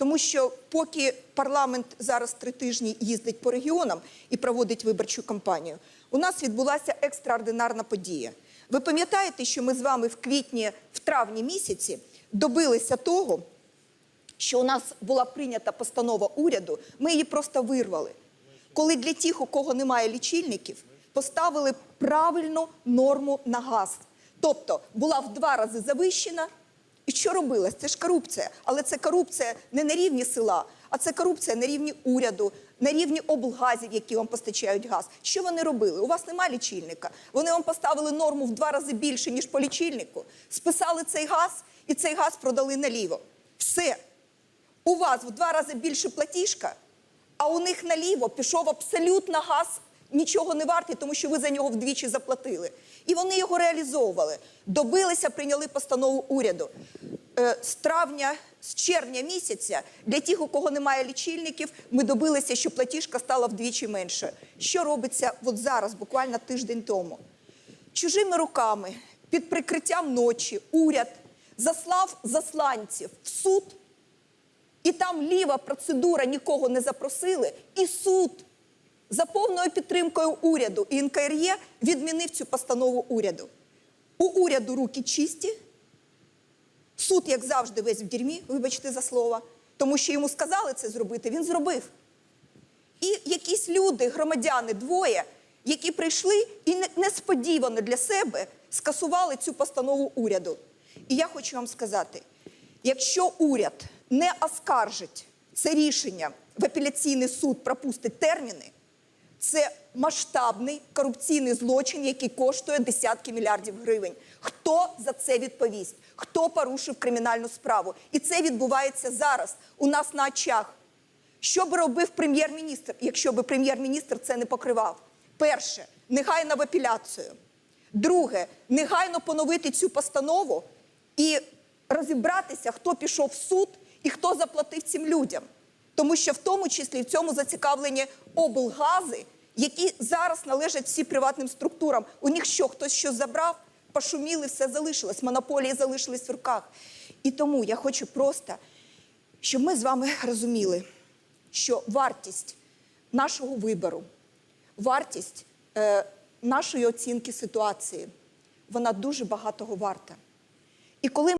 Тому що поки парламент зараз три тижні їздить по регіонам і проводить виборчу кампанію, у нас відбулася екстраординарна подія. Ви пам'ятаєте, що ми з вами в квітні, в травні місяці добилися того, що у нас була прийнята постанова уряду, ми її просто вирвали. Коли для тих, у кого немає лічильників, поставили правильну норму на газ. Тобто була в два рази завищена. І що робилось? Це ж корупція. Але це корупція не на рівні села, а це корупція на рівні уряду, на рівні облгазів, які вам постачають газ. Що вони робили? У вас немає лічильника. Вони вам поставили норму в два рази більше, ніж по лічильнику, списали цей газ і цей газ продали наліво. Все. У вас в два рази більше платіжка, а у них наліво пішов абсолютно газ, нічого не вартий, тому що ви за нього вдвічі заплатили. І вони його реалізовували. Добилися, прийняли постанову уряду. Е, З травня, з червня місяця для тих, у кого немає лічильників, ми добилися, що платіжка стала вдвічі менше. Що робиться от зараз, буквально тиждень тому? Чужими руками, під прикриттям ночі, уряд заслав засланців в суд і там ліва процедура нікого не запросили, і суд за повною підтримкою уряду і НКРЄ відмінив цю постанову уряду. У уряду руки чисті. Суд, як завжди, весь в дерьмі, вибачте за слово, тому що йому сказали це зробити, він зробив. І якісь люди, громадяни, двоє, які прийшли і несподівано для себе скасували цю постанову уряду. І я хочу вам сказати: якщо уряд не оскаржить це рішення в апеляційний суд, пропустить терміни, це масштабний корупційний злочин, який коштує десятки мільярдів гривень. Хто за це відповість? Хто порушив кримінальну справу? І це відбувається зараз у нас на очах. Що би робив прем'єр-міністр, якщо би прем'єр-міністр це не покривав? Перше, негайно в апеляцію. Друге, негайно поновити цю постанову і розібратися, хто пішов в суд і хто заплатив цим людям. Тому що в тому числі в цьому зацікавлені облгази, які зараз належать всі приватним структурам. У них що, хтось що забрав, пошуміли, все залишилось, монополії залишились в руках. І тому я хочу просто, щоб ми з вами розуміли, що вартість нашого вибору, вартість е, нашої оцінки ситуації, вона дуже багатого варта. І коли